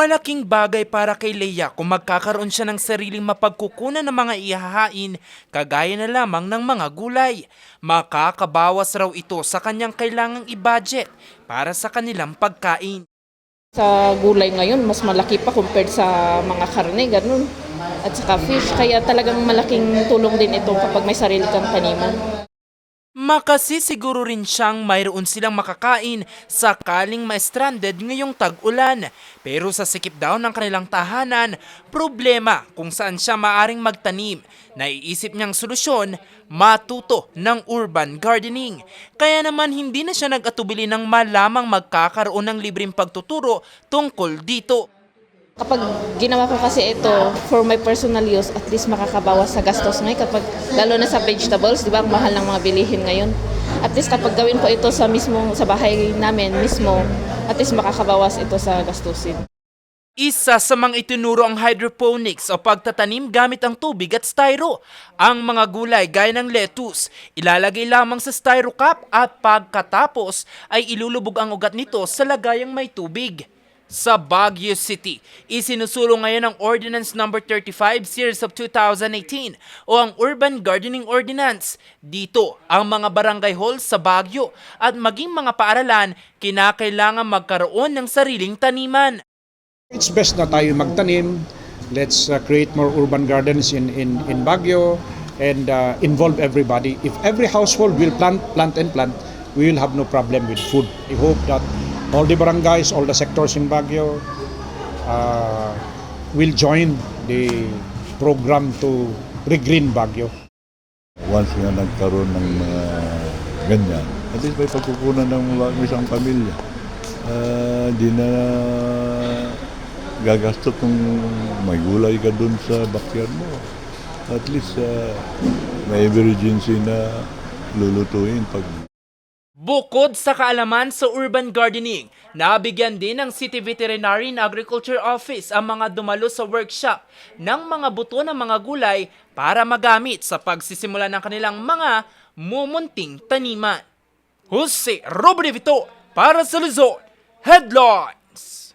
Malaking bagay para kay Leia kung magkakaroon siya ng sariling mapagkukunan ng mga ihahain kagaya na lamang ng mga gulay. Makakabawas raw ito sa kanyang kailangang i-budget para sa kanilang pagkain. Sa gulay ngayon, mas malaki pa compared sa mga karne, ganun. At saka fish, kaya talagang malaking tulong din ito kapag may sarili kang taniman. Makasisiguro rin siyang mayroon silang makakain sakaling ma-stranded ngayong tag-ulan. Pero sa sikip daw ng kanilang tahanan, problema kung saan siya maaring magtanim. Naiisip niyang solusyon, matuto ng urban gardening. Kaya naman hindi na siya nag-atubili ng malamang magkakaroon ng libreng pagtuturo tungkol dito. Kapag ginawa ko kasi ito for my personal use, at least makakabawas sa gastos ngayon. Kapag, lalo na sa vegetables, di ba, ang mahal ng mga bilihin ngayon. At least kapag gawin ko ito sa mismo sa bahay namin mismo, at least makakabawas ito sa gastusin. Isa sa mga itinuro ang hydroponics o pagtatanim gamit ang tubig at styro. Ang mga gulay gaya ng lettuce, ilalagay lamang sa styro cup at pagkatapos ay ilulubog ang ugat nito sa lagayang may tubig. Sa Baguio City, isinusulong ngayon ang Ordinance No. 35 Series of 2018 o ang Urban Gardening Ordinance. Dito, ang mga barangay halls sa Baguio at maging mga paaralan kinakailangan magkaroon ng sariling taniman. It's best na tayo magtanim. Let's uh, create more urban gardens in in in Baguio and uh, involve everybody. If every household will plant plant and plant, we will have no problem with food. I hope that all the barangays, all the sectors in Baguio uh, will join the program to regreen Baguio. once nga nagkaroon ng mga ganyan, at least may pagkukunan ng isang pamilya. Ah, Di na gagastos kung may gulay ka dun sa backyard mo. At least ah, may emergency na lulutuin pag Bukod sa kaalaman sa urban gardening, nabigyan din ng City Veterinary and Agriculture Office ang mga dumalo sa workshop ng mga buto ng mga gulay para magamit sa pagsisimula ng kanilang mga mumunting taniman. Jose Robrevito para sa Luzon, Headlines!